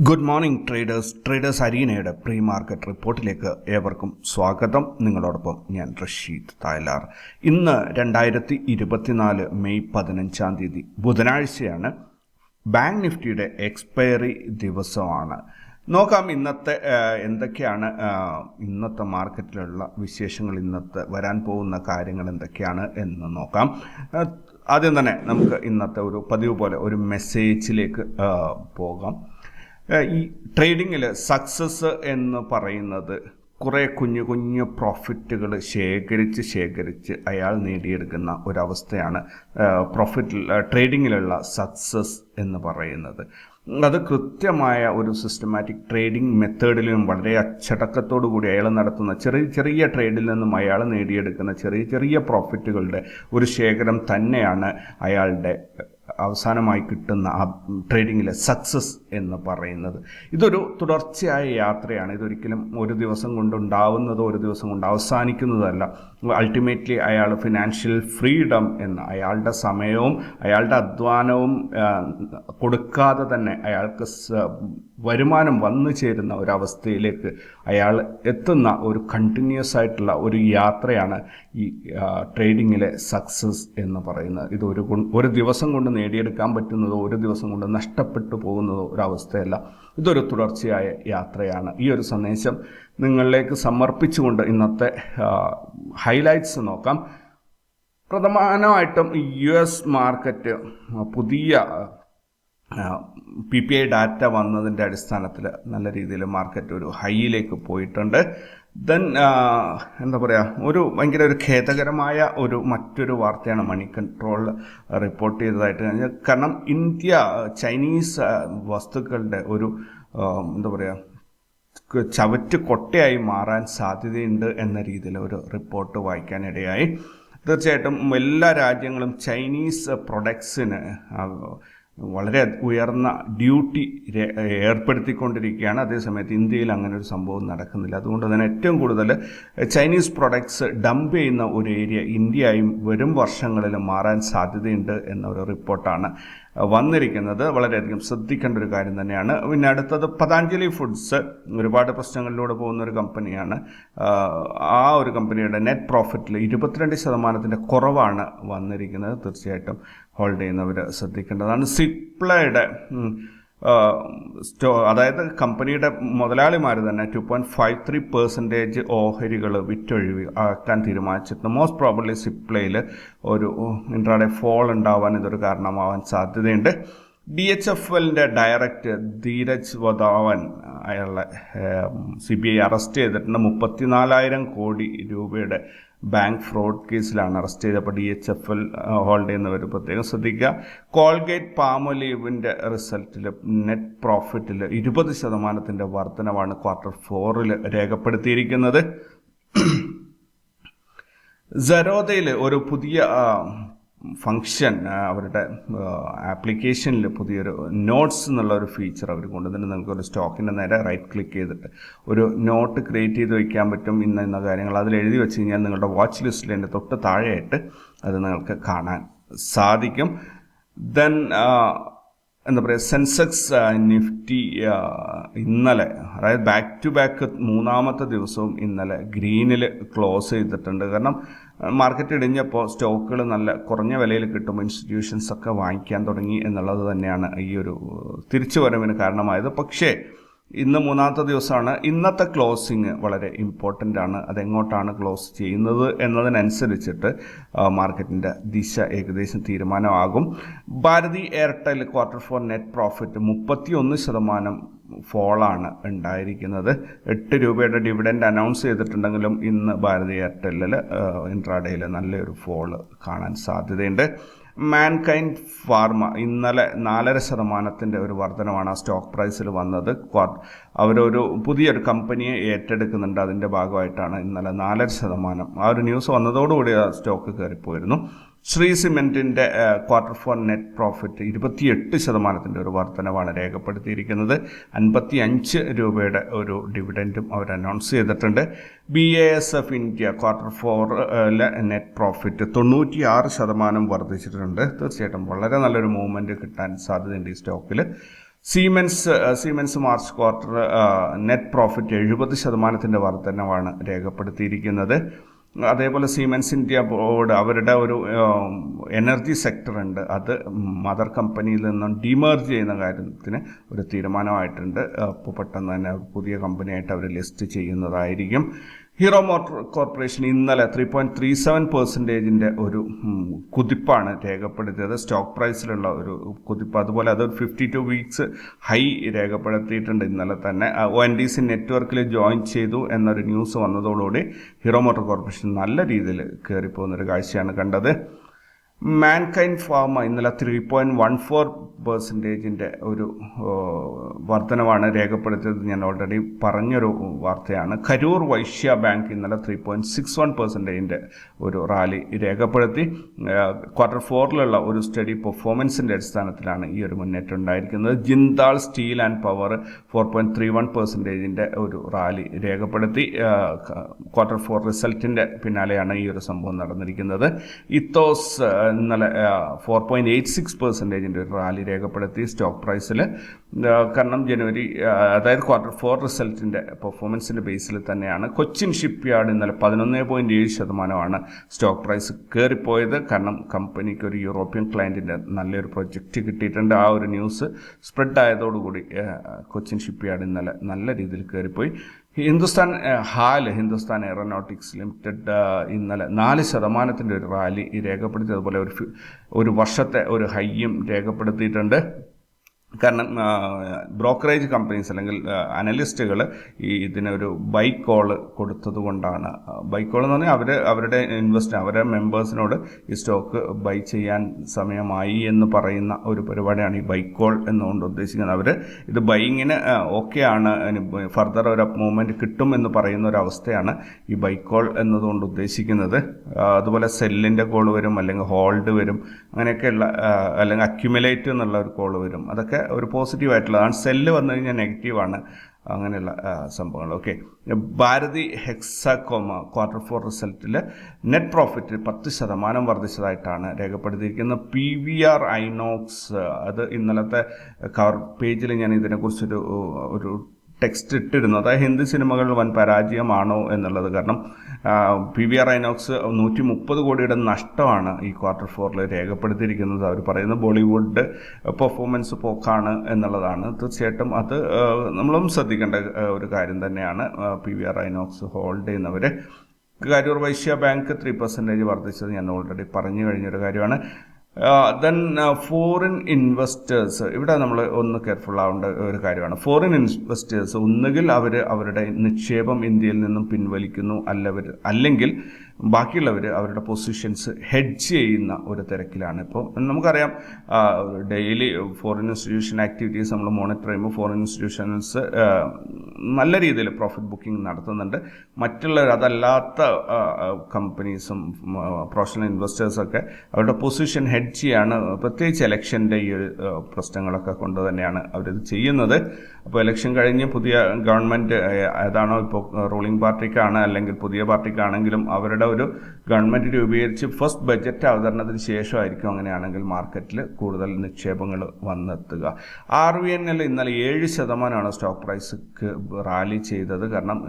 Good morning traders traders അരീനയുടെ pre market റിപ്പോർട്ടിലേക്ക് ഏവർക്കും സ്വാഗതം. നിങ്ങളോടൊപ്പം ഞാൻ റഷീദ് തായ്ലാർ. ഇന്ന് രണ്ടായിരത്തി ഇരുപത്തിനാല് മെയ് പതിനഞ്ചാം തീയതി ബുധനാഴ്ചയാണ്. ബാങ്ക് നിഫ്റ്റിയുടെ എക്സ്പയറി ദിവസമാണ്. നോക്കാം ഇന്നത്തെ എന്തൊക്കെയാണ് ഇന്നത്തെ മാർക്കറ്റിലുള്ള വിശേഷങ്ങൾ ഇന്നത്തെ വരാൻ പോകുന്ന കാര്യങ്ങൾ എന്തൊക്കെയാണ് എന്ന് നോക്കാം. ആദ്യം തന്നെ നമുക്ക് ഇന്നത്തെ ഒരു പതിവ് പോലെ ഒരു മെസ്സേജിലേക്ക് പോകാം. ഈ ട്രേഡിങ്ങിൽ സക്സസ് എന്ന് പറയുന്നത് കുറേ കുഞ്ഞു കുഞ്ഞു പ്രോഫിറ്റുകൾ ശേഖരിച്ച് ശേഖരിച്ച് അയാൾ നേടിയെടുക്കുന്ന ഒരവസ്ഥയാണ് പ്രോഫിറ്റ് ട്രേഡിങ്ങിലുള്ള സക്സസ് എന്ന് പറയുന്നത്. അത് കൃത്യമായ ഒരു സിസ്റ്റമാറ്റിക് ട്രേഡിംഗ് മെത്തേഡിലും വളരെ അച്ചടക്കത്തോടു കൂടി അയാൾ നടത്തുന്ന ചെറിയ ചെറിയ ട്രേഡിൽ നിന്നും അയാൾ നേടിയെടുക്കുന്ന ചെറിയ ചെറിയ പ്രോഫിറ്റുകളുടെ ഒരു ശേഖരം തന്നെയാണ് അയാളുടെ അവസാനമായി കിട്ടുന്ന ആ ട്രേഡിങ്ങിലെ സക്സസ് എന്ന് പറയുന്നത്. ഇതൊരു തുടർച്ചയായ യാത്രയാണ്. ഇതൊരിക്കലും ഒരു ദിവസം കൊണ്ടുണ്ടാവുന്നതോ ഒരു ദിവസം കൊണ്ട് അവസാനിക്കുന്നതല്ല. അൾട്ടിമേറ്റ്ലി അയാൾ ഫിനാൻഷ്യൽ ഫ്രീഡം എന്ന് അയാളുടെ സമയവും അയാളുടെ അധ്വാനവും കൊടുക്കാതെ തന്നെ അയാൾക്ക് വരുമാനം വന്നു ചേരുന്ന ഒരവസ്ഥയിലേക്ക് അയാൾ എത്തുന്ന ഒരു കണ്ടിന്യൂസ് ആയിട്ടുള്ള ഒരു യാത്രയാണ് ഈ ട്രേഡിങ്ങിലെ സക്സസ് എന്ന് പറയുന്നത്. ഇത് ഒരു ഒരു ദിവസം കൊണ്ട് നേടിയെടുക്കാൻ പറ്റുന്നതോ ഒരു ദിവസം കൊണ്ട് നഷ്ടപ്പെട്ടു പോകുന്നതോ ഒരവസ്ഥയല്ല. ഇതൊരു തുടർച്ചയായ യാത്രയാണ്. ഈ ഒരു സന്ദേശം നിങ്ങളിലേക്ക് സമർപ്പിച്ചുകൊണ്ട് ഇന്നത്തെ ഹൈലൈറ്റ്സ് നോക്കാം. പ്രധാനമായിട്ടും യു എസ് മാർക്കറ്റ് പുതിയ പി പി ഐ ഡാറ്റ വന്നതിന്റെ അടിസ്ഥാനത്തിൽ നല്ല രീതിയിൽ മാർക്കറ്റ് ഒരു ഹൈയിലേക്ക് പോയിട്ടുണ്ട്. ദെൻ എന്താ പറയുക ഒരു ഭയങ്കര ഒരു ഖേദകരമായ ഒരു മറ്റൊരു വാർത്തയാണ് മണി കൺട്രോൾ റിപ്പോർട്ട് ചെയ്തതായിട്ട് കഴിഞ്ഞാൽ കാരണം ഇന്ത്യ ചൈനീസ് വസ്തുക്കളുടെ ഒരു എന്താ പറയുക ചവറ്റ് കൊട്ടയായി മാറാൻ സാധ്യതയുണ്ട് എന്ന രീതിയിൽ ഒരു റിപ്പോർട്ട് വായിക്കാനിടയായി. തീർച്ചയായിട്ടും എല്ലാ രാജ്യങ്ങളും ചൈനീസ് പ്രൊഡക്ട്സിന് വളരെ ഉയർന്ന ഡ്യൂട്ടി ഏർപ്പെടുത്തിക്കൊണ്ടിരിക്കുകയാണ്. അതേസമയത്ത് ഇന്ത്യയിൽ അങ്ങനെ ഒരു സംഭവം നടക്കുന്നില്ല. അതുകൊണ്ട് തന്നെ ഏറ്റവും കൂടുതൽ ചൈനീസ് പ്രൊഡക്ട്സ് ഡംപ് ചെയ്യുന്ന ഒരു ഏരിയ ഇന്ത്യയും വരും വർഷങ്ങളിൽ മാറാൻ സാധ്യതയുണ്ട് എന്നൊരു റിപ്പോർട്ടാണ് വന്നിരിക്കുന്നത് വളരെയധികം ശ്രദ്ധിക്കേണ്ട ഒരു കാര്യം തന്നെയാണ്. പിന്നെ അടുത്തത് പതാഞ്ജലി ഫുഡ്സ്. ഒരുപാട് പ്രശ്നങ്ങളിലൂടെ പോകുന്ന ഒരു കമ്പനിയാണ്. ആ ഒരു കമ്പനിയുടെ നെറ്റ് പ്രോഫിറ്റിൽ ഇരുപത്തിരണ്ട് ശതമാനത്തിന്റെ കുറവാണ് വന്നിരിക്കുന്നത്. തീർച്ചയായിട്ടും ഹോൾഡ് ചെയ്യുന്നവർ ശ്രദ്ധിക്കേണ്ടതാണ്. സിപ്ലയുടെ സ്റ്റോ അതായത് കമ്പനിയുടെ മുതലാളിമാർ തന്നെ two point five three percentage ഓഹരികൾ വിറ്റൊഴിവ് ആക്കാൻ തീരുമാനിച്ചിട്ടുണ്ട്. മോസ്റ്റ് പ്രോബ്ലി സിപ്ലയിൽ ഒരു ഇൻട്രാഡേ ഫോൾ ഉണ്ടാവാൻ ഇതൊരു കാരണമാവാൻ സാധ്യതയുണ്ട്. ഡി എച്ച് എഫ് എല്ലിന്റെ ഡയറക്റ്റ് ധീരജ് വധാവൻ അയാളെ സി ബി ഐ അറസ്റ്റ് ചെയ്തിട്ടുണ്ട്. മുപ്പത്തിനാലായിരം കോടി രൂപയുടെ ബാങ്ക് ഫ്രോഡ് കേസിലാണ് അറസ്റ്റ് ചെയ്തപ്പോൾ D H F L hold ചെയ്യുന്നവർ പ്രത്യേകം ശ്രദ്ധിക്കുക. കോൾഗേറ്റ് പാമൊലീവിന്റെ റിസൾട്ടിൽ നെറ്റ് പ്രോഫിറ്റിൽ ഇരുപത് ശതമാനത്തിന്റെ വർധനവാണ് ക്വാർട്ടർ ഫോറിൽ രേഖപ്പെടുത്തിയിരിക്കുന്നത്. സരോദയിൽ ഒരു പുതിയ ഫങ്ഷൻ അവരുടെ ആപ്ലിക്കേഷനിൽ പുതിയൊരു നോട്ട്സ് എന്നുള്ള ഒരു ഫീച്ചർ അവർ കൊണ്ടുവന്നിട്ട് നിങ്ങൾക്ക് ഒരു സ്റ്റോക്കിന്റെ നേരെ റൈറ്റ് ക്ലിക്ക് ചെയ്തിട്ട് ഒരു നോട്ട് ക്രിയേറ്റ് ചെയ്ത് വയ്ക്കാൻ പറ്റും ഇന്ന ഇന്ന കാര്യങ്ങൾ. അതിൽ എഴുതി വെച്ച് കഴിഞ്ഞാൽ നിങ്ങളുടെ വാച്ച് ലിസ്റ്റിൽ എന്റെ തൊട്ട് താഴെയായിട്ട് അത് നിങ്ങൾക്ക് കാണാൻ സാധിക്കും. ദെൻ എന്താ പറയുക സെൻസെക്സ് നിഫ്റ്റി ഇന്നലെ അതായത് ബാക്ക് ടു ബാക്ക് മൂന്നാമത്തെ ദിവസവും ഇന്നലെ ഗ്രീനിൽ ക്ലോസ് ചെയ്തിട്ടുണ്ട്. കാരണം മാർക്കറ്റ് ഇടിഞ്ഞപ്പോൾ സ്റ്റോക്കുകൾ നല്ല കുറഞ്ഞ വിലയിൽ കിട്ടുമ്പോൾ ഇൻസ്റ്റിറ്റ്യൂഷൻസ് ഒക്കെ വാങ്ങിക്കാൻ തുടങ്ങി എന്നുള്ളത് തന്നെയാണ് ഈ ഒരു തിരിച്ചു വരവിന് കാരണമായത്. പക്ഷേ ഇന്ന് മൂന്നാമത്തെ ദിവസമാണ്. ഇന്നത്തെ ക്ലോസിങ് വളരെ ഇമ്പോർട്ടന്റ് ആണ്. അതെങ്ങോട്ടാണ് ക്ലോസ് ചെയ്യുന്നത് എന്നതിനനുസരിച്ചിട്ട് മാർക്കറ്റിന്റെ ദിശ ഏകദേശം തീരുമാനമാകും. Bharti Airtel quarter four net profit മുപ്പത്തി ഒന്ന് ശതമാനം ഫോളാണ് ഉണ്ടായിരിക്കുന്നത്. എട്ട് രൂപയുടെ ഡിവിഡൻഡ് അനൗൺസ് ചെയ്തിട്ടുണ്ടെങ്കിലും ഇന്ന് ഭാരതി എയർടെല്ലിൽ ഇൻട്രാഡേയിൽ നല്ലൊരു ഫോൾ കാണാൻ സാധ്യതയുണ്ട്. മാൻകൈൻഡ് ഫാർമ ഇന്നലെ നാലര ശതമാനത്തിന്റെ ഒരു വർധനമാണ് ആ സ്റ്റോക്ക് പ്രൈസിൽ വന്നത്. അവരൊരു പുതിയൊരു കമ്പനിയെ ഏറ്റെടുക്കുന്നുണ്ട്. അതിന്റെ ഭാഗമായിട്ടാണ് ഇന്നലെ നാലര ശതമാനം ആ ഒരു ന്യൂസ് വന്നതോടുകൂടി ആ സ്റ്റോക്ക് കയറിപ്പോയിരുന്നു. ശ്രീ സിമെന്റിന്റെ ക്വാർട്ടർ ഫോർ നെറ്റ് പ്രോഫിറ്റ് ഇരുപത്തിയെട്ട് ശതമാനത്തിന്റെ ഒരു വർധനവാണ് രേഖപ്പെടുത്തിയിരിക്കുന്നത്. അൻപത്തി അഞ്ച് രൂപയുടെ ഒരു ഡിവിഡന്റും അവർ അനൗൺസ് ചെയ്തിട്ടുണ്ട്. B A S F India quarter ഫോറിലെ net profit തൊണ്ണൂറ്റിയാറ് ശതമാനം വർദ്ധിച്ചിട്ടുണ്ട്. തീർച്ചയായിട്ടും വളരെ നല്ലൊരു മൂവ്മെന്റ് കിട്ടാൻ സാധ്യതയുണ്ട് ഈ സ്റ്റോക്കിൽ Siemens Siemens March quarter net profit എഴുപത് ശതമാനത്തിന്റെ വർധനവാണ് രേഖപ്പെടുത്തിയിരിക്കുന്നത്. അതേപോലെ സീമെൻസ് ഇന്ത്യ ബോർഡ് അവരുടെ ഒരു എനർജി സെക്ടർ ഉണ്ട്. അത് മദർ കമ്പനിയിൽ നിന്നും ഡിമേർജ് ചെയ്യുന്ന കാര്യത്തിന് ഒരു തീരുമാനമായിട്ടുണ്ട്. ഇപ്പോൾ പെട്ടെന്ന് തന്നെ പുതിയ കമ്പനിയായിട്ട് അവർ ലിസ്റ്റ് ചെയ്യുന്നതായിരിക്കും. ഹീറോ മോട്ടോർ കോർപ്പറേഷൻ ഇന്നലെ ത്രീ പോയിന്റ് ത്രീ സെവൻ പെർസെന്റേജിന്റെ ഒരു കുതിപ്പാണ് രേഖപ്പെടുത്തിയത്. സ്റ്റോക്ക് പ്രൈസിലുള്ള ഒരു കുതിപ്പ്. അതുപോലെ അതൊരു ഫിഫ്റ്റി ടു വീക്സ് ഹൈ രേഖപ്പെടുത്തിയിട്ടുണ്ട് ഇന്നലെ തന്നെ. ഒ എൻ ഡി സി നെറ്റ്വർക്കിൽ ജോയിൻ ചെയ്തു എന്നൊരു ന്യൂസ് വന്നതോടുകൂടി ഹീറോ മോട്ടോർ കോർപ്പറേഷൻ നല്ല രീതിയിൽ കയറിപ്പോകുന്നൊരു കാഴ്ചയാണ് കണ്ടത്. മാൻകൈൻ ഫാർമ ഇന്നലെ ത്രീ പോയിന്റ് വൺ ഫോർ പെർസെന്റേജിന്റെ ഒരു വർധനവാണ് രേഖപ്പെടുത്തിയത് ഞാൻ ഓൾറെഡി പറഞ്ഞൊരു വാർത്തയാണ്. കരൂർ വൈശ്യ ബാങ്ക് ഇന്നലെ ത്രീ പോയിന്റ് സിക്സ് വൺ പെർസെന്റേജിന്റെ ഒരു റാലി രേഖപ്പെടുത്തി. ക്വാർട്ടർ ഫോറിലുള്ള ഒരു സ്റ്റഡി പെർഫോമൻസിന്റെ അടിസ്ഥാനത്തിലാണ് ഈ ഒരു മുന്നേറ്റം ഉണ്ടായിരിക്കുന്നത്. Jindal steel and power four point three one പെർസെന്റേജിന്റെ ഒരു റാലി രേഖപ്പെടുത്തി. ക്വാർട്ടർ ഫോർ റിസൾട്ടിന്റെ പിന്നാലെയാണ് ഈ ഒരു സംഭവം നടന്നിരിക്കുന്നത്. ഇത്തോസ് ഇന്നലെ ഫോർ പോയിന്റ് എയ്റ്റ് സിക്സ് പെർസെന്റേജിന്റെ ഒരു റാലി രേഖപ്പെടുത്തി സ്റ്റോക്ക് പ്രൈസിൽ കാരണം ജനുവരി അതായത് ക്വാർട്ടർ ഫോർ റിസൾട്ടിന്റെ പെർഫോമൻസിന്റെ ബേസിൽ തന്നെയാണ്. കൊച്ചിൻ ഷിപ്പ് യാർഡ് ഇന്നലെ പതിനൊന്ന് പോയിന്റ് ഏഴ് ശതമാനമാണ് സ്റ്റോക്ക് പ്രൈസ് കയറിപ്പോയത് കാരണം കമ്പനിക്ക് ഒരു യൂറോപ്യൻ ക്ലയന്റിന്റെ നല്ലൊരു പ്രൊജക്റ്റ് കിട്ടിയിട്ടുണ്ട്. ആ ഒരു ന്യൂസ് സ്പ്രെഡ് ആയതോടുകൂടി കൊച്ചിൻ ഷിപ്പ് യാർഡ് ഇന്നലെ നല്ല രീതിയിൽ കയറിപ്പോയി Hindustan HAL Hindustan aeronautics limited ഇന്നലെ നാല് ശതമാനത്തിന്റെ ഒരു റാലി രേഖപ്പെടുത്തി അതുപോലെ ഒരു ഒരു വർഷത്തെ ഒരു ഹൈയും രേഖപ്പെടുത്തിയിട്ടുണ്ട്. കാരണം ബ്രോക്കറേജ് കമ്പനീസ് അല്ലെങ്കിൽ അനലിസ്റ്റുകൾ ഈ ഇതിനൊരു ബൈ കോൾ കൊടുത്തത് കൊണ്ടാണ്. ബൈ കോൾ എന്ന് പറഞ്ഞാൽ അവർ അവരുടെ ഇൻവെസ്റ്റ് അവരുടെ മെമ്പേഴ്സിനോട് ഈ സ്റ്റോക്ക് ബൈ ചെയ്യാൻ സമയമായി എന്ന് പറയുന്ന ഒരു പരിപാടിയാണ് ഈ ബൈ കോൾ എന്നുകൊണ്ട് ഉദ്ദേശിക്കുന്നത്. അവർ ഇത് ബൈങ്ങിന് ഓക്കെ ആണ്. ഫർദർ ഒരു മൂവ്മെന്റ് കിട്ടും എന്ന് പറയുന്ന ഒരു അവസ്ഥയാണ് ഈ ബൈ കോൾ എന്നതുകൊണ്ട് ഉദ്ദേശിക്കുന്നത്. അതുപോലെ സെല്ലിന്റെ കോൾ വരും അല്ലെങ്കിൽ ഹോൾഡ് വരും അങ്ങനെയൊക്കെയുള്ള അല്ലെങ്കിൽ അക്യുമുലേറ്റ് എന്നുള്ള ഒരു കോൾ വരും. അതൊക്കെ ഒരു പോസിറ്റീവ് ആയിട്ടുള്ളതാണ് സെല്ല് വന്നു കഴിഞ്ഞാൽ നെഗറ്റീവാണ് അങ്ങനെയുള്ള സംഭവങ്ങൾ. Okay Bharti Hexacom quarter four റിസൾട്ടിൽ net profit പത്ത് ശതമാനം വർദ്ധിച്ചതായിട്ടാണ് രേഖപ്പെടുത്തിയിരിക്കുന്നത്. പി വി ആർ ഐനോക്സ് അത് ഇന്നലത്തെ കവർ പേജിൽ ഞാൻ ഇതിനെക്കുറിച്ചൊരു ഒരു ടെക്സ്റ്റ് ഇട്ടിരുന്നു അതായത് ഹിന്ദി സിനിമകൾ വൻ പരാജയമാണോ എന്നുള്ളത് കാരണം പി വി ആർ ഐനോക്സ് നൂറ്റി മുപ്പത് കോടിയുടെ നഷ്ടമാണ് ഈ ക്വാർട്ടർ ഫോറിൽ രേഖപ്പെടുത്തിയിരിക്കുന്നത്. അവർ പറയുന്നത് ബോളിവുഡ് പെർഫോമൻസ് പോക്കാണ് എന്നുള്ളതാണ്. തീർച്ചയായിട്ടും അത് നമ്മളും ശ്രദ്ധിക്കേണ്ട ഒരു കാര്യം തന്നെയാണ്. P V R Inox hold ചെയ്യുന്നവർ Karur Vysya bank three percentage വർദ്ധിച്ചത് ഞാൻ ഓൾറെഡി പറഞ്ഞു കഴിഞ്ഞൊരു കാര്യമാണ്. ദെൻ ഫോറിൻ ഇൻവെസ്റ്റേഴ്സ് ഇവിടെ നമ്മൾ ഒന്ന് കെയർഫുൾ ആവേണ്ട ഒരു കാര്യമാണ്. ഫോറിൻ ഇൻവെസ്റ്റേഴ്സ് ഒന്നുകിൽ അവർ അവരുടെ നിക്ഷേപം ഇന്ത്യയിൽ നിന്നും പിൻവലിക്കുന്നു അല്ലവർ അല്ലെങ്കിൽ ബാക്കിയുള്ളവർ അവരുടെ പൊസിഷൻസ് ഹെഡ്ജ് ചെയ്യുന്ന ഒരു തിരക്കിലാണ്. ഇപ്പോൾ നമുക്കറിയാം ഡെയിലി ഫോറിൻ ഇൻസ്റ്റിറ്റ്യൂഷൻ ആക്ടിവിറ്റീസ് നമ്മൾ മോണിറ്റർ ചെയ്യുമ്പോൾ ഫോറിൻ ഇൻസ്റ്റിറ്റ്യൂഷൻസ് നല്ല രീതിയിൽ പ്രോഫിറ്റ് ബുക്കിംഗ് നടത്തുന്നുണ്ട്. മറ്റുള്ളവർ അതല്ലാത്ത കമ്പനീസും പ്രൊഫഷണൽ ഇൻവെസ്റ്റേഴ്സൊക്കെ അവരുടെ പൊസിഷൻ ഹെഡ്ജ് ചെയ്യാണ്. പ്രത്യേകിച്ച് ഇലക്ഷന്റെ ഈ ഒരു പ്രശ്നങ്ങളൊക്കെ കൊണ്ട് തന്നെയാണ് അവരിത് ചെയ്യുന്നത്. അപ്പോൾ ഇലക്ഷൻ കഴിഞ്ഞ് പുതിയ ഗവൺമെന്റ് ഏതാണോ ഇപ്പോൾ റൂളിംഗ് പാർട്ടിക്കാണ് അല്ലെങ്കിൽ പുതിയ പാർട്ടിക്കാണെങ്കിലും അവരുടെ ഒരു ഗവൺമെന്റ് രൂപീകരിച്ച് ഫസ്റ്റ് ബജറ്റ് അവതരണത്തിന് ശേഷമായിരിക്കും അങ്ങനെയാണെങ്കിൽ മാർക്കറ്റിൽ കൂടുതൽ നിക്ഷേപങ്ങൾ വന്നെത്തുക. ആർ വി എന്നിൽ ഇന്നലെ ഏഴ് ശതമാനമാണ് സ്റ്റോക്ക് പ്രൈസ് റാലി ചെയ്തത്. കാരണം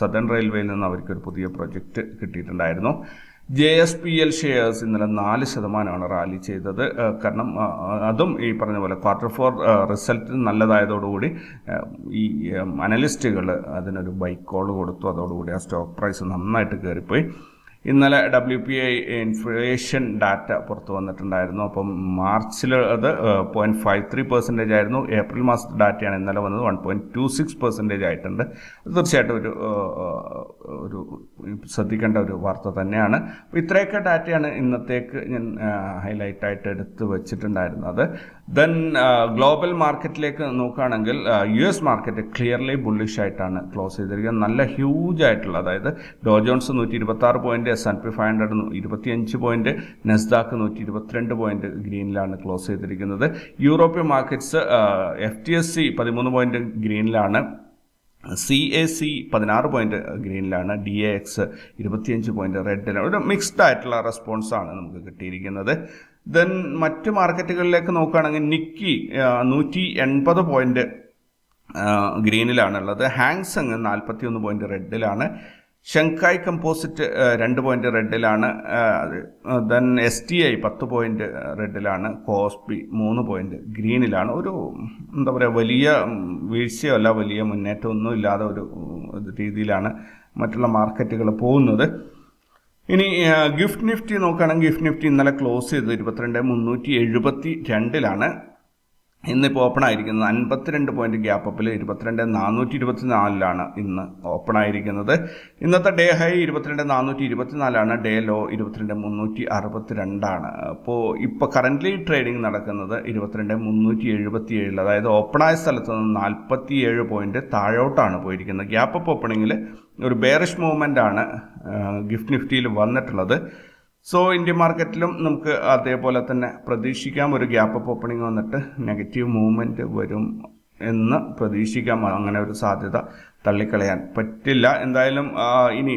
സദൺ റെയിൽവേയിൽ നിന്ന് അവർക്കൊരു പുതിയ പ്രൊജക്റ്റ് കിട്ടിയിട്ടുണ്ടായിരുന്നു. J S P L shares ഇന്നലെ നാല് ശതമാനമാണ് റാലി ചെയ്തത്. കാരണം അതും ഈ പറഞ്ഞ പോലെ ക്വാർട്ടർ ഫോർ റിസൾട്ട് നല്ലതായതോടുകൂടി ഈ അനലിസ്റ്റുകൾ അതിനൊരു ബൈക്കോൾ കൊടുത്തു. അതോടുകൂടി ആ സ്റ്റോക്ക് പ്രൈസ് നന്നായിട്ട് കയറിപ്പോയി ഇന്നലെ W P I inflation data പുറത്തു വന്നിട്ടുണ്ടായിരുന്നു. അപ്പം മാർച്ചിൽ അത് പോയിന്റ് ഫൈവ് ത്രീ പെർസെന്റേജ് ആയിരുന്നു. ഏപ്രിൽ മാസത്തെ ഡാറ്റയാണ് ഇന്നലെ വന്നത്. One point two six percentage ആയിട്ടുണ്ട്. തീർച്ചയായിട്ടും ഒരു ഒരു ശ്രദ്ധിക്കേണ്ട ഒരു വാർത്ത തന്നെയാണ്. അപ്പോൾ ഇത്രയൊക്കെ ഡാറ്റയാണ് ഇന്നത്തേക്ക് ഞാൻ ഹൈലൈറ്റ് ആയിട്ട് എടുത്ത് വെച്ചിട്ടുണ്ടായിരുന്നത്. ദെൻ ഗ്ലോബൽ മാർക്കറ്റിലേക്ക് നോക്കുകയാണെങ്കിൽ U S market clearly bullish ആയിട്ടാണ് ക്ലോസ് ചെയ്തിരിക്കുന്നത്. നല്ല ഹ്യൂജ് ആയിട്ടുള്ള അതായത് ഡോ ജോൺസ് നൂറ്റി ഇരുപത്തി ആറ് point S and P five hundred ഇരുപത്തിയഞ്ച് പോയിന്റ് നെസ്ദാക്ക് നൂറ്റി ഇരുപത്തിരണ്ട് പോയിന്റ് ഗ്രീനിലാണ് ക്ലോസ് ചെയ്തിരിക്കുന്നത്. European markets F T S C പതിമൂന്ന് പോയിന്റ് ഗ്രീനിലാണ്. സി എ സി പതിനാറ് പോയിന്റ് ഗ്രീനിലാണ്. ഡി എ എക്സ് ഇരുപത്തിയഞ്ച് പോയിന്റ് റെഡിലാണ് ഒരു മിക്സ്ഡ് ആയിട്ടുള്ള റെസ്പോൺസാണ് നമുക്ക് കിട്ടിയിരിക്കുന്നത്. ദെൻ മറ്റ് മാർക്കറ്റുകളിലേക്ക് നോക്കുകയാണെങ്കിൽ നിക്കി നൂറ്റി എൺപത് പോയിന്റ് ഗ്രീനിലാണുള്ളത്. ഹാങ്സങ് നാൽപ്പത്തി ഒന്ന് പോയിന്റ് റെഡിലാണ് ഷങ്കായ് കമ്പോസിറ്റ് രണ്ട് പോയിന്റ് റെഡിലാണ്. ദെൻ എസ് ടി ഐ പത്ത് പോയിന്റ് റെഡിലാണ്. കോസ്പി മൂന്ന് പോയിന്റ് ഗ്രീനിലാണ്. ഒരു എന്താ പറയുക വലിയ വീഴ്ചയോ അല്ല വലിയ മുന്നേറ്റമൊന്നും ഇല്ലാതെ ഒരു രീതിയിലാണ് മറ്റുള്ള മാർക്കറ്റുകൾ പോകുന്നത്. ഇനി ഗിഫ്റ്റ് നിഫ്റ്റി നോക്കുകയാണെങ്കിൽ ഗിഫ്റ്റ് നിഫ്റ്റി ഇന്നലെ ക്ലോസ് ചെയ്തത് ഇരുപത്തിരണ്ട് മുന്നൂറ്റി എഴുപത്തി രണ്ടിലാണ്. ഇന്നിപ്പോൾ ഓപ്പൺ ആയിരിക്കുന്നത് അൻപത്തിരണ്ട് പോയിന്റ് ഗ്യാപ്പ് അപ്പിൽ ഇരുപത്തിരണ്ട് നാനൂറ്റി ഇരുപത്തിനാലിലാണ് ഇന്ന് ഓപ്പൺ ആയിരിക്കുന്നത് ഇന്നത്തെ ഡേ ഹൈ ഇരുപത്തിരണ്ട് നാനൂറ്റി ഇരുപത്തിനാലാണ് ഡേ ലോ ഇരുപത്തിരണ്ട് മുന്നൂറ്റി അറുപത്തി രണ്ടാണ് അപ്പോൾ ഇപ്പോൾ കറന്റ്ലി ട്രേഡിംഗ് നടക്കുന്നത് ഇരുപത്തിരണ്ട് മുന്നൂറ്റി എഴുപത്തി ഏഴിൽ അതായത് ഓപ്പണായ സ്ഥലത്ത് നിന്ന് നാൽപ്പത്തി ഏഴ് പോയിന്റ് താഴോട്ടാണ് പോയിരിക്കുന്നത്. ഗ്യാപ്പ് ഓപ്പണിങ്ങിൽ ഒരു ബേറിഷ് മൂവ്മെന്റ് ആണ് ഗിഫ്റ്റ് നിഫ്റ്റിയിൽ വന്നിട്ടുള്ളത്. സോ ഇന്ത്യൻ മാർക്കറ്റിലും നമുക്ക് അതേപോലെ തന്നെ പ്രതീക്ഷിക്കാം. ഒരു ഗ്യാപ്പ് അപ്പ് ഓപ്പണിംഗ് വന്നിട്ട് നെഗറ്റീവ് മൂവ്മെന്റ് വരും എന്ന് പ്രതീക്ഷിക്കാം. അങ്ങനെ ഒരു സാധ്യത തള്ളിക്കളയാൻ പറ്റില്ല. എന്തായാലും ഇനി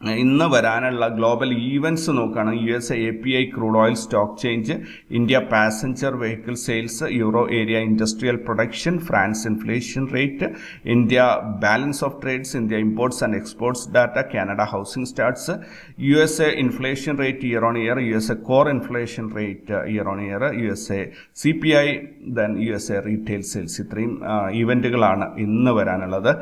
ഇന്ന് വരാനുള്ള ഗ്ലോബൽ ഈവൻസ് നോക്കുകയാണെങ്കിൽ U S A P I crude oil stock change India passenger vehicle sales euro area industrial production France inflation rate India balance of trades India imports and exports data Canada housing starts U S A inflation rate year on year U S A core inflation rate year on year U S A C P I then U S A retail sales. ഇത്രയും ഇവന്റുകളാണ് ഇന്ന് വരാനുള്ളത്.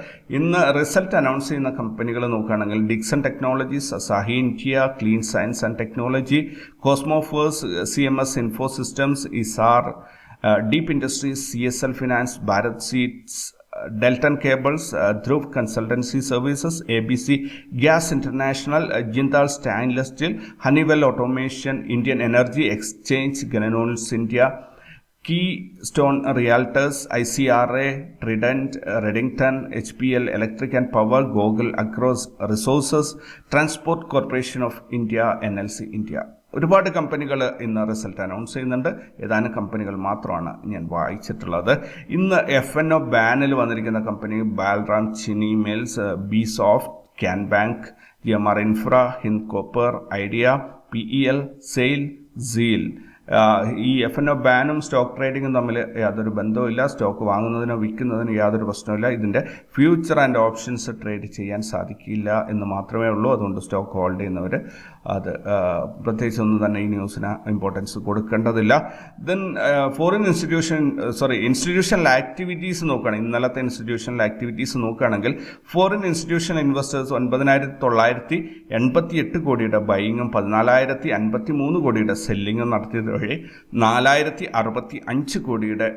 ഇന്ന് result announce ചെയ്യുന്ന കമ്പനികൾ നോക്കുകയാണെങ്കിൽ Dixon technologies Technologies, Sahi India, Clean Science and Technology, Cosmoforce, CMS Info Systems, ISAR, uh, Deep Industries, CSL Finance, Bharat Seeds, uh, Delton Cables, uh, Dhruv Consultancy Services, ABC Gas International, uh, Jindal Stainless Steel, Honeywell Automation, Indian Energy Exchange, Gananons India, keystone realtors I C R A Trident Redington H P L electric and power Gokul agro resources transport corporation of India N L C India ഒരുപാട് കമ്പനികൾ ഇന്ന് result announce ചെയ്യുന്നുണ്ട്. ഏതാനും കമ്പനികൾ മാത്രമാണ് ഞാൻ വായിച്ചിട്ടുള്ളത്. ഇന്ന് F N O ബാനിൽ വന്നിരിക്കുന്ന company Balram Chini mills B soft can bank G M R infra Hind copper Idea P E L SAIL seal ഈ എഫ് എൻ ഒ ബാനും സ്റ്റോക്ക് ട്രേഡിങ്ങും തമ്മിൽ യാതൊരു ബന്ധവുമില്ല. സ്റ്റോക്ക് വാങ്ങുന്നതിനോ വിൽക്കുന്നതിനോ യാതൊരു പ്രശ്നവുമില്ല. ഇതിന്റെ ഫ്യൂച്ചർ ആൻഡ് ഓപ്ഷൻസ് ട്രേഡ് ചെയ്യാൻ സാധിക്കില്ല എന്ന് മാത്രമേ ഉള്ളൂ. അതുകൊണ്ട് സ്റ്റോക്ക് ഹോൾഡ് ചെയ്യുന്നവർ അത് പ്രത്യേകിച്ച് ഒന്നും തന്നെ ഈ ന്യൂസിന് importance കൊടുക്കേണ്ടതില്ല. Then foreign institution sorry institutional activities നോക്കുകയാണെങ്കിൽ ഇന്നലത്തെ ഇൻസ്റ്റിറ്റ്യൂഷണൽ ആക്ടിവിറ്റീസ് നോക്കുകയാണെങ്കിൽ ഫോറിൻ ഇൻസ്റ്റിറ്റ്യൂഷൻ ഇൻവെസ്റ്റേഴ്സ് ഒൻപതിനായിരത്തി തൊള്ളായിരത്തി എൺപത്തി എട്ട് കോടിയുടെ ബൈങ്ങും പതിനാലായിരത്തി അൻപത്തി മൂന്ന് കോടിയുടെ സെല്ലിങ്ങും നടത്തിയത് വഴി നാലായിരത്തി അറുപത്തി അഞ്ച് കോടിയുടെ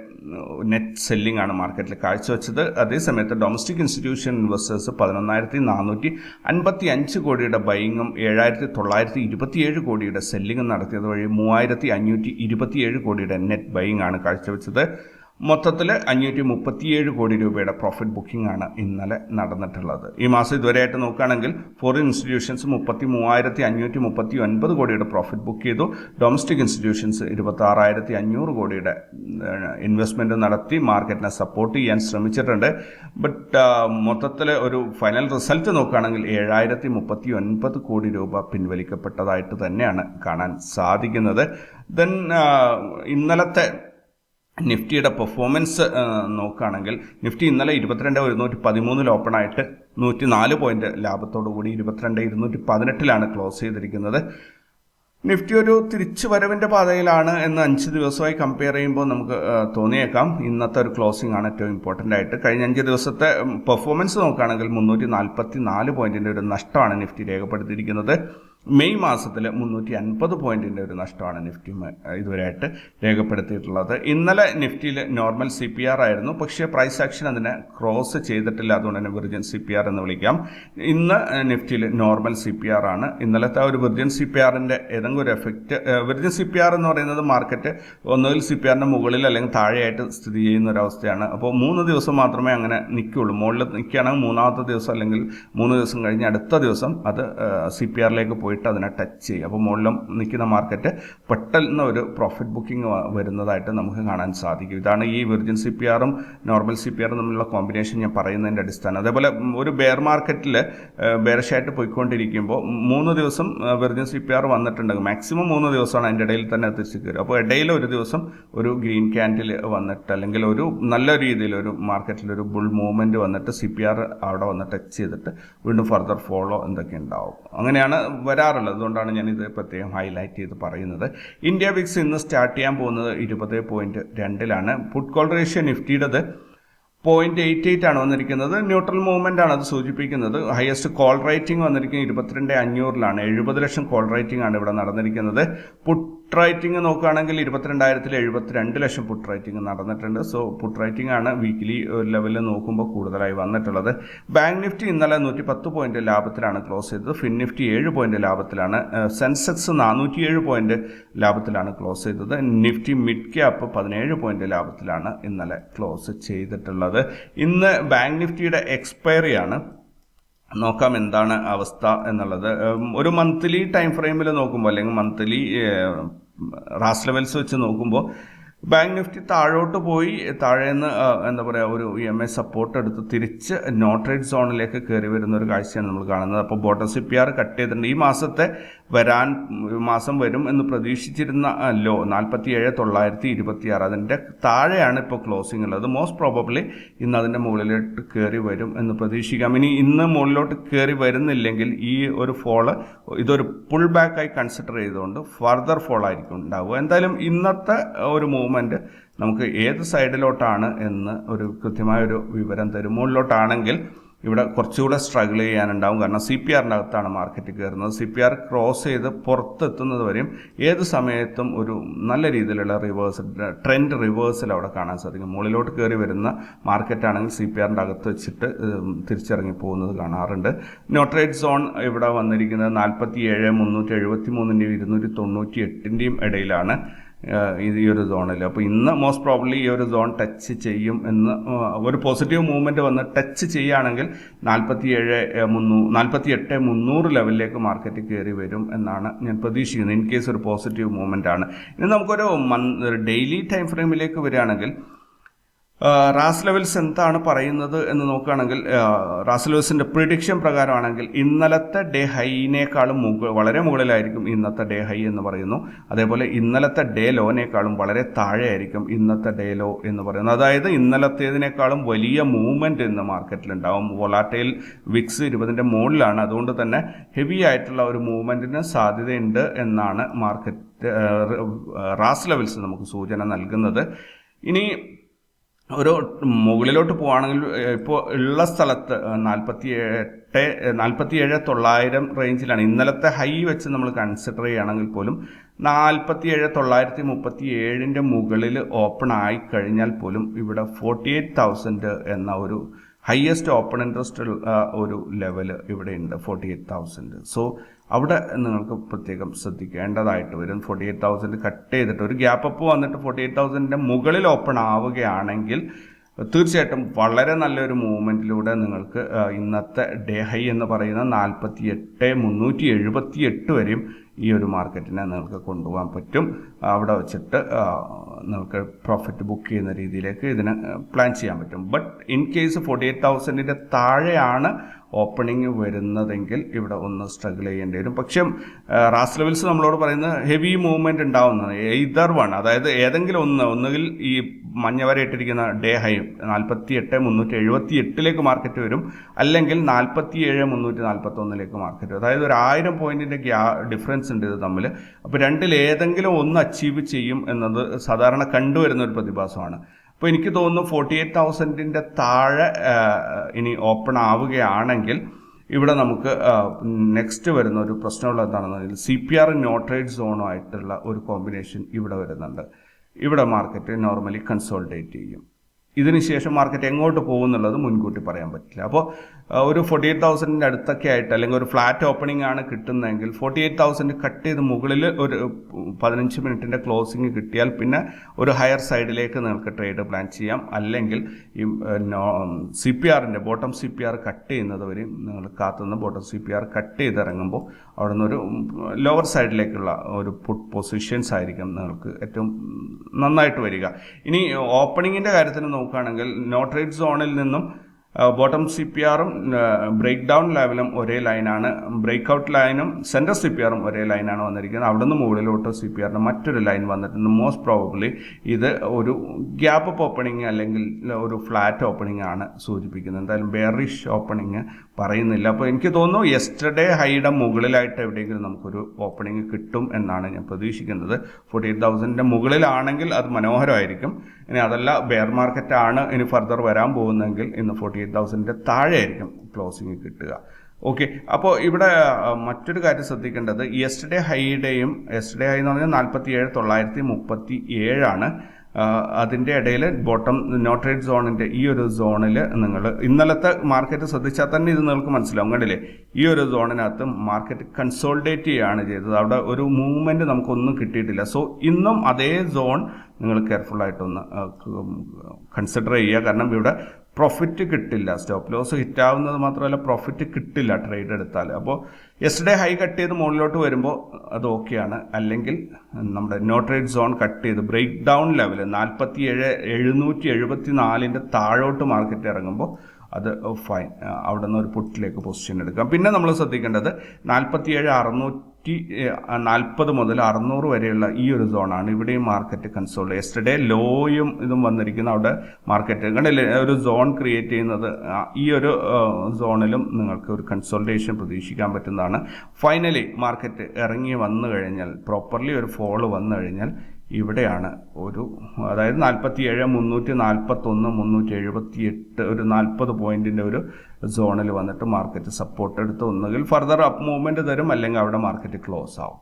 നെറ്റ് സെല്ലിംഗ് ആണ് മാർക്കറ്റിൽ കാഴ്ചവെച്ചത്. അതേസമയത്ത് ഡൊമസ്റ്റിക് ഇൻസ്റ്റിറ്റ്യൂഷൻ ഇൻവെസ്റ്റേഴ്സ് പതിനൊന്നായിരത്തി നാനൂറ്റി അൻപത്തി അഞ്ച് കോടിയുടെ ബൈങ്ങും ഏഴായിരത്തി തൊള്ളായിരത്തി ഇരുപത്തിയേഴ് കോടിയുടെ സെല്ലിംഗ് നടത്തിയത് വഴി മൂവായിരത്തി അഞ്ഞൂറ്റി ഇരുപത്തിയേഴ് കോടിയുടെ നെറ്റ് ബൈയിങ് ആണ് കാഴ്ചവെച്ചത്. മൊത്തത്തിൽ അഞ്ഞൂറ്റി മുപ്പത്തിയേഴ് കോടി രൂപയുടെ പ്രോഫിറ്റ് ബുക്കിംഗ് ആണ് ഇന്നലെ നടന്നിട്ടുള്ളത്. ഈ മാസം ഇതുവരെയായിട്ട് നോക്കുകയാണെങ്കിൽ ഫോറിൻ ഇൻസ്റ്റിറ്റ്യൂഷൻസ് മുപ്പത്തി മൂവായിരത്തി അഞ്ഞൂറ്റി മുപ്പത്തി ഒൻപത് കോടിയുടെ പ്രോഫിറ്റ് ബുക്ക് ചെയ്തു. ഡൊമസ്റ്റിക് ഇൻസ്റ്റിറ്റ്യൂഷൻസ് ഇരുപത്തി ആറായിരത്തി അഞ്ഞൂറ് കോടിയുടെ ഇൻവെസ്റ്റ്മെന്റ് നടത്തി മാർക്കറ്റിനെ സപ്പോർട്ട് ചെയ്യാൻ ശ്രമിച്ചിട്ടുണ്ട്. ബട്ട് മൊത്തത്തിൽ ഒരു ഫൈനൽ റിസൾട്ട് നോക്കുകയാണെങ്കിൽ ഏഴായിരത്തി മുപ്പത്തി ഒൻപത് കോടി രൂപ പിൻവലിക്കപ്പെട്ടതായിട്ട് തന്നെയാണ് കാണാൻ സാധിക്കുന്നത്. ദെൻ ഇന്നലത്തെ നിഫ്റ്റിയുടെ പെർഫോമൻസ് നോക്കുകയാണെങ്കിൽ നിഫ്റ്റി ഇന്നലെ ഇരുപത്തിരണ്ട് ഒരുന്നൂറ്റി പതിമൂന്നിൽ ഓപ്പൺ ആയിട്ട് നൂറ്റി നാല് പോയിന്റ് ലാഭത്തോടു കൂടി ഇരുപത്തിരണ്ട് ഇരുന്നൂറ്റി പതിനെട്ടിലാണ് ക്ലോസ് ചെയ്തിരിക്കുന്നത്. നിഫ്റ്റി ഒരു തിരിച്ചു വരവിന്റെ പാതയിലാണ് എന്ന് അഞ്ച് ദിവസമായി കമ്പയർ ചെയ്യുമ്പോൾ നമുക്ക് തോന്നിയേക്കാം. ഇന്നത്തെ ഒരു ക്ലോസിംഗ് ആണ് ഏറ്റവും ഇമ്പോർട്ടന്റ് ആയിട്ട്. കഴിഞ്ഞ അഞ്ച് ദിവസത്തെ പെർഫോമൻസ് നോക്കുകയാണെങ്കിൽ മുന്നൂറ്റി നാൽപ്പത്തി നാല് പോയിന്റിന്റെ ഒരു നഷ്ടമാണ് നിഫ്റ്റി രേഖപ്പെടുത്തിയിരിക്കുന്നത്. മെയ് മാസത്തിൽ മുന്നൂറ്റി അൻപത് പോയിന്റിന്റെ ഒരു നഷ്ടമാണ് നിഫ്റ്റി ഇതുവരെയായിട്ട് രേഖപ്പെടുത്തിയിട്ടുള്ളത്. ഇന്നലെ നിഫ്റ്റിയിൽ നോർമൽ സി പി ആർ ആയിരുന്നു. പക്ഷേ പ്രൈസ് ആക്ഷൻ അതിനെ ക്രോസ് ചെയ്തിട്ടില്ല. അതുകൊണ്ട് തന്നെ വിർജൻ സി പി ആർ എന്ന് വിളിക്കാം. ഇന്ന് നിഫ്റ്റിയിൽ നോർമൽ സി പി ആർ ആണ്. ഇന്നലത്തെ ഒരു വിർജൻ സി പി ആറിന്റെ ഏതെങ്കിലും ഒരു effect virgin C P R എന്ന് പറയുന്നത് മാർക്കറ്റ് ഒന്നുകിൽ സി പി ആറിന്റെ മുകളിൽ അല്ലെങ്കിൽ താഴെയായിട്ട് സ്ഥിതി ചെയ്യുന്ന ഒരു അവസ്ഥയാണ്. അപ്പോൾ മൂന്ന് ദിവസം മാത്രമേ അങ്ങനെ നിൽക്കുകയുള്ളൂ. മുകളിൽ നിൽക്കുകയാണെങ്കിൽ മൂന്നാമത്തെ ദിവസം അല്ലെങ്കിൽ മൂന്ന് ദിവസം കഴിഞ്ഞ് അടുത്ത ദിവസം അത് സി പി ആറിലേക്ക് പോയിട്ട് പോയിട്ട് അതിനെ ടച്ച് ചെയ്യും അപ്പോൾ മുകളിലും നിൽക്കുന്ന മാർക്കറ്റ് പെട്ടെന്ന് ഒരു പ്രോഫിറ്റ് ബുക്കിംഗ് വരുന്നതായിട്ട് നമുക്ക് കാണാൻ സാധിക്കും. ഇതാണ് ഈ വിർജിൻ സി പി ആറും നോർമൽ സി പി ആറും തമ്മിലുള്ള കോമ്പിനേഷൻ ഞാൻ പറയുന്നതിന്റെ അടിസ്ഥാനം. അതേപോലെ ഒരു ബെയർ മാർക്കറ്റിൽ ബെയർഷായിട്ട് പോയിക്കൊണ്ടിരിക്കുമ്പോൾ മൂന്ന് ദിവസം വിർജിൻ സി പി ആർ വന്നിട്ടുണ്ടെങ്കിൽ മാക്സിമം മൂന്ന് ദിവസമാണ് അതിന്റെ ഇടയിൽ തന്നെ തിരിച്ചു കയറും അപ്പോൾ ഇടയിൽ ഒരു ദിവസം ഒരു ഗ്രീൻ ക്യാൻഡിൽ വന്നിട്ട് അല്ലെങ്കിൽ ഒരു നല്ല രീതിയിൽ ഒരു മാർക്കറ്റിൽ ഒരു ബുൾ മൂവ്മെന്റ് വന്നിട്ട് സി പി ആർ അവിടെ വന്ന് ടച്ച് ചെയ്തിട്ട് വീണ്ടും ഫർദർ ഫോളോ എന്തൊക്കെ ഉണ്ടാവും. അങ്ങനെയാണ് വരാറുള്ളത് അതുകൊണ്ടാണ് ഞാൻ ഇത് പ്രത്യേകം ഹൈലൈറ്റ് ചെയ്ത് പറയുന്നത്. ഇന്ത്യ വിക്സ് ഇന്ന് സ്റ്റാർട്ട് ചെയ്യാൻ പോകുന്നത് ഇരുപത് പോയിന്റ് രണ്ടിലാണ്. പുട്ട് കോൾ റേഷ്യോ നിഫ്റ്റിയുടേത് പോയിന്റ് എയ്റ്റ് എയ്റ്റ് ആണ് വന്നിരിക്കുന്നത്. ന്യൂട്രൽ മൂവ്മെന്റ് ആണ് അത് സൂചിപ്പിക്കുന്നത്. ഹയസ്റ്റ് കോൾ റേറ്റിംഗ് വന്നിരിക്കുന്നത് ഇരുപത്തിരണ്ട് അഞ്ഞൂറിലാണ്. എഴുപത് ലക്ഷം കോൾ റേറ്റിംഗ് ആണ് ഇവിടെ നടന്നിരിക്കുന്നത്. പുട്ട് റേറ്റിംഗ് നോക്കുകയാണെങ്കിൽ ഇരുപത്തിരണ്ടായിരത്തിൽ എഴുപത്തിരണ്ട് ലക്ഷം പുട്ട് റൈറ്റിംഗ് നടന്നിട്ടുണ്ട്. സോ പുട്ട് റൈറ്റിംഗ് ആണ് വീക്കിലി ലെവലിൽ നോക്കുമ്പോൾ കൂടുതലായി വന്നിട്ടുള്ളത്. ബാങ്ക് നിഫ്റ്റി ഇന്നലെ നൂറ്റി പത്ത് പോയിന്റ് ലാഭത്തിലാണ് ക്ലോസ് ചെയ്തത്. ഫിൻ നിഫ്റ്റി ഏഴ് പോയിന്റ് ലാഭത്തിലാണ് സെൻസെക്സ് നാനൂറ്റി ഏഴ് പോയിന്റ് ലാഭത്തിലാണ് ക്ലോസ് ചെയ്തത്. നിഫ്റ്റി മിഡ് ക്യാപ്പ് പതിനേഴ് പോയിന്റ് ലാഭത്തിലാണ് ഇന്നലെ ക്ലോസ് ചെയ്തിട്ടുള്ളത്. ഇന്ന് ബാങ്ക് നിഫ്റ്റിയുടെ എക്സ്പയറി ആണ്. നോക്കാം എന്താണ് അവസ്ഥ എന്നുള്ളത്. ഒരു മന്ത്ലി ടൈം ഫ്രെയിമിൽ നോക്കുമ്പോൾ അല്ലെങ്കിൽ മന്ത്ലി റാസ് ലെവൽസ് വെച്ച് നോക്കുമ്പോൾ ബാങ്ക് നിഫ്റ്റി താഴോട്ട് പോയി താഴേന്ന് എന്താ പറയുക ഒരു ഇ എം ഐ സപ്പോർട്ട് എടുത്ത് തിരിച്ച് നോട്ട്രേറ്റ് സോണിലേക്ക് കയറി വരുന്ന ഒരു കാഴ്ചയാണ് നമ്മൾ കാണുന്നത്. അപ്പോൾ bottom C P R cut ചെയ്തിട്ടുണ്ട്. ഈ മാസത്തെ വരാൻ മാസം വരും എന്ന് പ്രതീക്ഷിച്ചിരുന്ന ലോ നാൽപ്പത്തി ഏഴ് തൊള്ളായിരത്തി ഇരുപത്തി ആറ് അതിന്റെ താഴെയാണ് ഇപ്പോൾ ക്ലോസിംഗ് ഉള്ളത്. മോസ്റ്റ് പ്രോബബ്ലി ഇന്ന് അതിന്റെ മുകളിലോട്ട് കയറി വരും എന്ന് പ്രതീക്ഷിക്കാം. ഇനി ഇന്ന് മുകളിലോട്ട് കയറി വരുന്നില്ലെങ്കിൽ ഈ ഒരു ഫോൾ ഇതൊരു പുൾ ബാക്കായി കൺസിഡർ ചെയ്തുകൊണ്ട് ഫർദർ ഫോൾ ആയിരിക്കും ഉണ്ടാവുക. എന്തായാലും ഇന്നത്തെ ഒരു മൂവ്മെന്റ് നമുക്ക് ഏത് സൈഡിലോട്ടാണ് എന്ന് ഒരു കൃത്യമായ ഒരു വിവരം തരും. മുകളിലോട്ടാണെങ്കിൽ ഇവിടെ കുറച്ചുകൂടെ സ്ട്രഗിൾ ചെയ്യാനുണ്ടാവും. കാരണം സി പി ആറിന്റെ അകത്താണ് മാർക്കറ്റ് കയറുന്നത്. സി പി ആർ ക്രോസ് ചെയ്ത് പുറത്തെത്തുന്നത് വരെയും ഏത് സമയത്തും ഒരു നല്ല രീതിയിലുള്ള റിവേഴ്സ് ട്രെൻഡ് റിവേഴ്സൽ അവിടെ കാണാൻ സാധിക്കും. മുകളിലോട്ട് കയറി വരുന്ന മാർക്കറ്റ് ആണെങ്കിൽ സി പി ആറിന്റെ അകത്ത് വെച്ചിട്ട് തിരിച്ചിറങ്ങി പോകുന്നത് കാണാറുണ്ട്. നോട്ട്രേറ്റ് സോൺ ഇവിടെ വന്നിരിക്കുന്നത് നാൽപ്പത്തി ഏഴ് മുന്നൂറ്റി എഴുപത്തി മൂന്നിന്റെയും ഇരുന്നൂറ്റി തൊണ്ണൂറ്റി എട്ടിന്റെയും ഇടയിലാണ്. ഈ ഒരു സോണിൽ അപ്പോൾ ഇന്ന് മോസ്റ്റ് പ്രോബ്ലി ഈ ഒരു സോൺ ടച്ച് ചെയ്യും എന്ന് ഒരു പോസിറ്റീവ് മൂവ്മെന്റ് വന്ന് ടച്ച് ചെയ്യുകയാണെങ്കിൽ നാൽപ്പത്തി ഏഴ് മുന്നൂ നാൽപ്പത്തി എട്ട് മുന്നൂറ് ലെവലിലേക്ക് മാർക്കറ്റ് കയറി വരും എന്നാണ് ഞാൻ പ്രതീക്ഷിക്കുന്നത്. ഇൻ കേസ് ഒരു പോസിറ്റീവ് മൂവ്മെന്റ് ആണ്. ഇനി നമുക്കൊരു മന്ത് ഡെയിലി ടൈം ഫ്രെയിമിലേക്ക് വരികയാണെങ്കിൽ റാസ് ലെവൽസ് എന്താണ് പറയുന്നത് എന്ന് നോക്കുകയാണെങ്കിൽ റാസ് ലെവൽസിന്റെ പ്രിഡിക്ഷൻ പ്രകാരമാണെങ്കിൽ ഇന്നലത്തെ ഡേ ഹൈനേക്കാളും വളരെ മുകളിലായിരിക്കും ഇന്നത്തെ ഡേ ഹൈ എന്ന് പറയുന്നു. അതേപോലെ ഇന്നലത്തെ ഡേ ലോനേക്കാളും വളരെ താഴെയായിരിക്കും ഇന്നത്തെ ഡേ ലോ എന്ന് പറയുന്നത് അതായത് ഇന്നലത്തേതിനേക്കാളും വലിയ മൂവ്മെന്റ് ഇന്ന് മാർക്കറ്റിലുണ്ടാവും വൊളാറ്റൈൽ വിക്സ് ഇരുപതിന്റെ മുകളിലാണ്. അതുകൊണ്ട് തന്നെ ഹെവി ആയിട്ടുള്ള ഒരു മൂവ്മെന്റിന് സാധ്യതയുണ്ട് എന്നാണ് മാർക്കറ്റ് റാസ് ലെവൽസ് നമുക്ക് സൂചന നൽകുന്നത്. ഇനി ഒരു മുകളിലോട്ട് പോവുകയാണെങ്കിൽ ഇപ്പോൾ ഉള്ള സ്ഥലത്ത് നാൽപ്പത്തി എട്ട് നാൽപ്പത്തി ഏഴ് തൊള്ളായിരം റേഞ്ചിലാണ്. ഇന്നലത്തെ ഹൈ വെച്ച് നമ്മൾ കൺസിഡർ ചെയ്യുകയാണെങ്കിൽ പോലും നാൽപ്പത്തി ഏഴ് തൊള്ളായിരത്തി മുപ്പത്തി ഏഴിന്റെ മുകളിൽ ഓപ്പൺ ആയി കഴിഞ്ഞാൽ പോലും ഇവിടെ ഫോർട്ടി എയ്റ്റ് തൗസൻഡ് എന്ന ഒരു ഹയസ്റ്റ് ഓപ്പൺ ഇൻട്രസ്റ്റ് ഒരു ലെവൽ ഇവിടെ ഉണ്ട് ഫോർട്ടി എയ്റ്റ് തൗസൻഡ് സോ അവിടെ നിങ്ങൾക്ക് പ്രത്യേകം ശ്രദ്ധിക്കേണ്ടതായിട്ട് വരും. ഫോർട്ടി എയ്റ്റ് തൗസൻഡ് കട്ട് ചെയ്തിട്ട് ഒരു ഗ്യാപ്പ് അപ്പ് വന്നിട്ട് ഫോർട്ടി എയ്റ്റ് തൗസൻഡിന്റെ മുകളിൽ ഓപ്പൺ ആവുകയാണെങ്കിൽ തീർച്ചയായിട്ടും വളരെ നല്ലൊരു മൂവ്മെന്റിലൂടെ നിങ്ങൾക്ക് ഇന്നത്തെ ഡേ ഹൈ എന്ന് പറയുന്ന നാൽപ്പത്തി എട്ട് മുന്നൂറ്റി എഴുപത്തി എട്ട് വരെയും ഈ ഒരു മാർക്കറ്റിനെ നിങ്ങൾക്ക് കൊണ്ടുപോകാൻ പറ്റും. അവിടെ വെച്ചിട്ട് നിങ്ങൾക്ക് പ്രോഫിറ്റ് ബുക്ക് ചെയ്യുന്ന രീതിയിലേക്ക് ഇതിനെ പ്ലാൻ ചെയ്യാൻ പറ്റും. But in case forty eight തൗസൻഡിന്റെ താഴെയാണ് ഓപ്പണിംഗ് വരുന്നതെങ്കിൽ ഇവിടെ ഒന്ന് സ്ട്രഗിൾ ചെയ്യേണ്ടി വരും. പക്ഷേ റാസ് ലെവൽസ് നമ്മളോട് പറയുന്നത് ഹെവി മൂവ്മെന്റ് ഉണ്ടാവുന്നത് ഇതർ വൺ അതായത് ഏതെങ്കിലും ഒന്ന് ഒന്നുകിൽ ഈ മഞ്ഞ വരെ ഇട്ടിരിക്കുന്ന ഡേ ഹൈ നാൽപ്പത്തി എട്ട് മുന്നൂറ്റി എഴുപത്തി എട്ടിലേക്ക് മാർക്കറ്റ് വരും. അല്ലെങ്കിൽ നാൽപ്പത്തി ഏഴ് മുന്നൂറ്റി നാൽപ്പത്തി ഒന്നിലേക്ക് മാർക്കറ്റ് വരും. അതായത് ഒരു ആയിരം പോയിന്റിന്റെ ഗ്യാ ഡിഫറൻസ് ഉണ്ട് ഇത് തമ്മിൽ. അപ്പോൾ രണ്ടിൽ ഏതെങ്കിലും ഒന്ന് അച്ചീവ് ചെയ്യും എന്നത് സാധാരണ കണ്ടുവരുന്ന ഒരു പ്രതിഭാസമാണ്. അപ്പോൾ എനിക്ക് തോന്നുന്നു ഫോർട്ടി എയ്റ്റ് തൗസൻഡിന്റെ താഴെ ഇനി ഓപ്പൺ ആവുകയാണെങ്കിൽ ഇവിടെ നമുക്ക് നെക്സ്റ്റ് വരുന്ന ഒരു പ്രശ്നമുള്ള എന്താണെന്ന് പറഞ്ഞാൽ C P R no trade സോണുമായിട്ടുള്ള ഒരു കോമ്പിനേഷൻ ഇവിടെ വരുന്നുണ്ട്. ഇവിടെ മാർക്കറ്റ് നോർമലി കൺസോൾട്ടേറ്റ് ചെയ്യും. ഇതിനുശേഷം മാർക്കറ്റ് എങ്ങോട്ട് പോകുന്നുള്ളത് മുൻകൂട്ടി പറയാൻ പറ്റില്ല. അപ്പോൾ ഒരു ഫോർട്ടി എയ്റ്റ് തൗസൻഡിന്റെ അടുത്തൊക്കെ ആയിട്ട് അല്ലെങ്കിൽ ഒരു ഫ്ലാറ്റ് ഓപ്പണിംഗ് ആണ് കിട്ടുന്നതെങ്കിൽ ഫോർട്ടി എയ്റ്റ് തൗസൻഡ് കട്ട് ചെയ്ത് മുകളിൽ ഒരു പതിനഞ്ച് മിനിറ്റിന്റെ ക്ലോസിങ് കിട്ടിയാൽ പിന്നെ ഒരു ഹയർ സൈഡിലേക്ക് നിങ്ങൾക്ക് ട്രേഡ് പ്ലാൻ ചെയ്യാം. അല്ലെങ്കിൽ ഈ സി പി ആറിന്റെ bottom C P R cut ചെയ്യുന്നത് വരെയും നിങ്ങൾ കാത്തുനിന്ന് bottom C P R cut ചെയ്ത് ഇറങ്ങുമ്പോൾ അവിടെ ഒരു ലോവർ സൈഡിലേക്കുള്ള ഒരു പുട്ട് പൊസിഷൻസ് ആയിരിക്കും നിങ്ങൾക്ക് ഏറ്റവും നന്നായിട്ട് വരിക. ഇനി ഓപ്പണിങ്ങിന്റെ കാര്യത്തിന് നോക്കുകയാണെങ്കിൽ നോട്ട് റേറ്റ് സോണിൽ നിന്നും ബോട്ടം സി പി ആറും ബ്രേക്ക് ഡൗൺ ലെവലും ഒരേ ലൈനാണ് ബ്രേക്ക് ഔട്ട് ലൈനും സെന്റർ സി പി ആറും ഒരേ ലൈനാണ് വന്നിരിക്കുന്നത്. അവിടുന്ന് മുകളിലോട്ട് സി പി ആറിന് മറ്റൊരു ലൈൻ വന്നിട്ടുണ്ട്. മോസ്റ്റ് പ്രോബബ്ലി ഇത് ഒരു ഗ്യാപ്പ് അപ്പ് ഓപ്പണിംഗ് അല്ലെങ്കിൽ ഒരു ഫ്ലാറ്റ് ഓപ്പണിംഗ് ആണ് സൂചിപ്പിക്കുന്നത്. എന്തായാലും ബെയറിഷ് ഓപ്പണിംഗ് പറയുന്നില്ല. അപ്പോൾ എനിക്ക് തോന്നുന്നു യെസ്റ്റർഡേ ഹൈയുടെ മുകളിലായിട്ട് എവിടെയെങ്കിലും നമുക്കൊരു ഓപ്പണിംഗ് കിട്ടും എന്നാണ് ഞാൻ പ്രതീക്ഷിക്കുന്നത്. ഫോർട്ടി എയ്റ്റ് തൗസൻഡിന്റെ മുകളിലാണെങ്കിൽ അത് മനോഹരമായിരിക്കും. ഇനി അതല്ല ബെയർ മാർക്കറ്റാണ് ഇനി ഫർദർ വരാൻ പോകുന്നതെങ്കിൽ ഇന്ന് ഫോർട്ടി എയ്റ്റ് തൗസൻഡിന്റെ താഴെ ആയിരിക്കും ക്ലോസിങ് കിട്ടുക. ഓക്കെ അപ്പോൾ ഇവിടെ മറ്റൊരു കാര്യം ശ്രദ്ധിക്കേണ്ടത് യെസ്റ്റർഡേ ഹൈയുടെയും യെസ്റ്റർഡേ ഹൈ എന്ന് പറഞ്ഞാൽ നാൽപ്പത്തി ഏഴ് തൊള്ളായിരത്തി മുപ്പത്തി ഏഴാണ് അതിന്റെ ഇടയിൽ ബോട്ടം നോട്രേറ്റ് സോണിന്റെ ഈ ഒരു സോണിൽ നിങ്ങൾ ഇന്നലത്തെ മാർക്കറ്റ് ശ്രദ്ധിച്ചാൽ തന്നെ ഇത് നിങ്ങൾക്ക് മനസ്സിലാവും കണ്ടില്ലേ? ഈ ഒരു സോണിനകത്ത് മാർക്കറ്റ് കൺസോൾഡേറ്റ് ചെയ്യുകയാണ് ചെയ്തത്. അവിടെ ഒരു മൂവ്മെന്റ് നമുക്കൊന്നും കിട്ടിയിട്ടില്ല. സോ ഇന്നും അതേ സോൺ നിങ്ങൾ കെയർഫുള്ളായിട്ടൊന്ന് കൺസിഡർ ചെയ്യുക. കാരണം ഇവിടെ പ്രോഫിറ്റ് കിട്ടില്ല. സ്റ്റോപ്പ് ലോസ് ഹിറ്റ് ആവുന്നത് മാത്രമല്ല പ്രോഫിറ്റ് കിട്ടില്ല ട്രേഡ് എടുത്താൽ അപ്പോൾ യെസ്റ്റർഡേ ഹൈ കട്ട് ചെയ്ത് മുകളിലോട്ട് വരുമ്പോൾ അത് ഓക്കെയാണ് അല്ലെങ്കിൽ നമ്മുടെ നോ ട്രേഡ് സോൺ കട്ട് ചെയ്ത് ബ്രേക്ക് ഡൗൺ ലെവൽ നാൽപ്പത്തി ഏഴ് എഴുന്നൂറ്റി എഴുപത്തി നാലിന്റെ താഴോട്ട് മാർക്കറ്റ് ഇറങ്ങുമ്പോൾ അത് ഫൈൻ അവിടെ നിന്ന് ഒരു പുട്ടിലേക്ക് പൊസിഷൻ എടുക്കാം. പിന്നെ നമ്മൾ ശ്രദ്ധിക്കേണ്ടത് നാൽപ്പത്തിയേഴ് അറുന്നൂറ്റി നാൽപ്പത് മുതൽ അറുന്നൂറ് വരെയുള്ള ഈ ഒരു സോണാണ് ഇവിടെയും മാർക്കറ്റ് കൺസോൾ യെസ്റ്റർഡേ ലോയും ഇതും വന്നിരിക്കുന്ന അവിടെ മാർക്കറ്റ് കണ്ടില്ലേ? ഒരു സോൺ ക്രിയേറ്റ് ചെയ്യുന്നത് ഈ ഒരു സോണിലും നിങ്ങൾക്ക് ഒരു കൺസോൾട്ടേഷൻ പ്രതീക്ഷിക്കാൻ പറ്റുന്നതാണ്. ഫൈനലി മാർക്കറ്റ് ഇറങ്ങി വന്നു കഴിഞ്ഞാൽ പ്രോപ്പർലി ഒരു ഫോൾ വന്നു കഴിഞ്ഞാൽ ഇവിടെയാണ് ഒരു അതായത് നാൽപ്പത്തി ഏഴ് മുന്നൂറ്റി നാൽപ്പത്തൊന്ന് മുന്നൂറ്റി എഴുപത്തി എട്ട് ഒരു നാൽപ്പത് പോയിന്റിന്റെ ഒരു സോണിൽ വന്നിട്ട് മാർക്കറ്റ് സപ്പോർട്ട് എടുത്ത് ഒന്നുകിൽ ഫർദർ അപ്പ് മൂവ്മെന്റ് തരും അല്ലെങ്കിൽ അവിടെ മാർക്കറ്റ് ക്ലോസ് ആവും.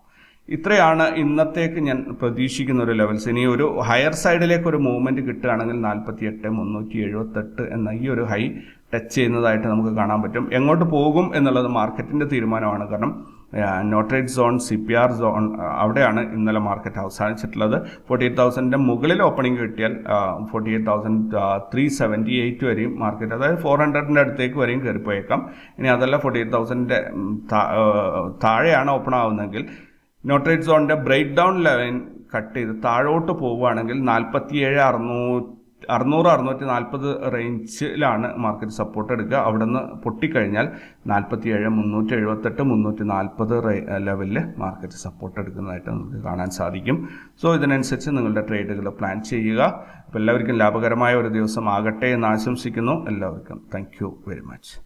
ഇത്രയാണ് ഇന്നത്തേക്ക് ഞാൻ പ്രതീക്ഷിക്കുന്ന ഒരു ലെവൽസ് ഇനി ഒരു ഹയർ സൈഡിലേക്ക് ഒരു മൂവ്മെന്റ് കിട്ടുകയാണെങ്കിൽ നാൽപ്പത്തി എട്ട് മുന്നൂറ്റി എഴുപത്തെട്ട് എന്ന ഈ ഒരു ഹൈ ടച്ച് ചെയ്യുന്നതായിട്ട് നമുക്ക് കാണാൻ പറ്റും. എങ്ങോട്ട് പോകും എന്നുള്ളത് മാർക്കറ്റിന്റെ തീരുമാനമാണ്. കാരണം no trade zone C P R zone അവിടെയാണ് ഇന്നലെ മാർക്കറ്റ് അവസാനിച്ചിട്ടുള്ളത്. ഫോർട്ടി എയ്റ്റ് തൗസൻഡിന്റെ മുകളിൽ ഓപ്പണിംഗ് കിട്ടിയാൽ forty eight thousand three seventy eight വരെയും മാർക്കറ്റ് അതായത് ഫോർ ഹൺഡ്രഡിന്റെ അടുത്തേക്ക് വരെയും കയറിപ്പോയേക്കാം. ഇനി അതല്ല ഫോർട്ടി എയ്റ്റ് തൗസൻഡിന്റെ താഴെയാണ് ഓപ്പൺ ആവുന്നതെങ്കിൽ നോട്രേറ്റ് സോണിന്റെ ബ്രേക്ക് ഡൗൺ ലെവൻ കട്ട് ചെയ്ത് താഴോട്ട് പോവുകയാണെങ്കിൽ നാൽപ്പത്തിയേഴ് അറുന്നൂറ്റി അറുന്നൂറ് അറുന്നൂറ്റി നാൽപ്പത് റേഞ്ചിലാണ് മാർക്കറ്റ് സപ്പോർട്ട് എടുക്കുക. അവിടെ നിന്ന് പൊട്ടിക്കഴിഞ്ഞാൽ നാൽപ്പത്തി ഏഴ് മുന്നൂറ്റി എഴുപത്തെട്ട് മുന്നൂറ്റി നാൽപ്പത് ലെവലിൽ മാർക്കറ്റ് സപ്പോർട്ട് എടുക്കുന്നതായിട്ട് നമുക്ക് കാണാൻ സാധിക്കും. സോ ഇതിനനുസരിച്ച് നിങ്ങളുടെ ട്രേഡുകൾ പ്ലാൻ ചെയ്യുക. അപ്പോൾ എല്ലാവർക്കും ലാഭകരമായ ഒരു ദിവസം ആകട്ടെ എന്ന് ആശംസിക്കുന്നു. എല്ലാവർക്കും താങ്ക് വെരി മച്ച്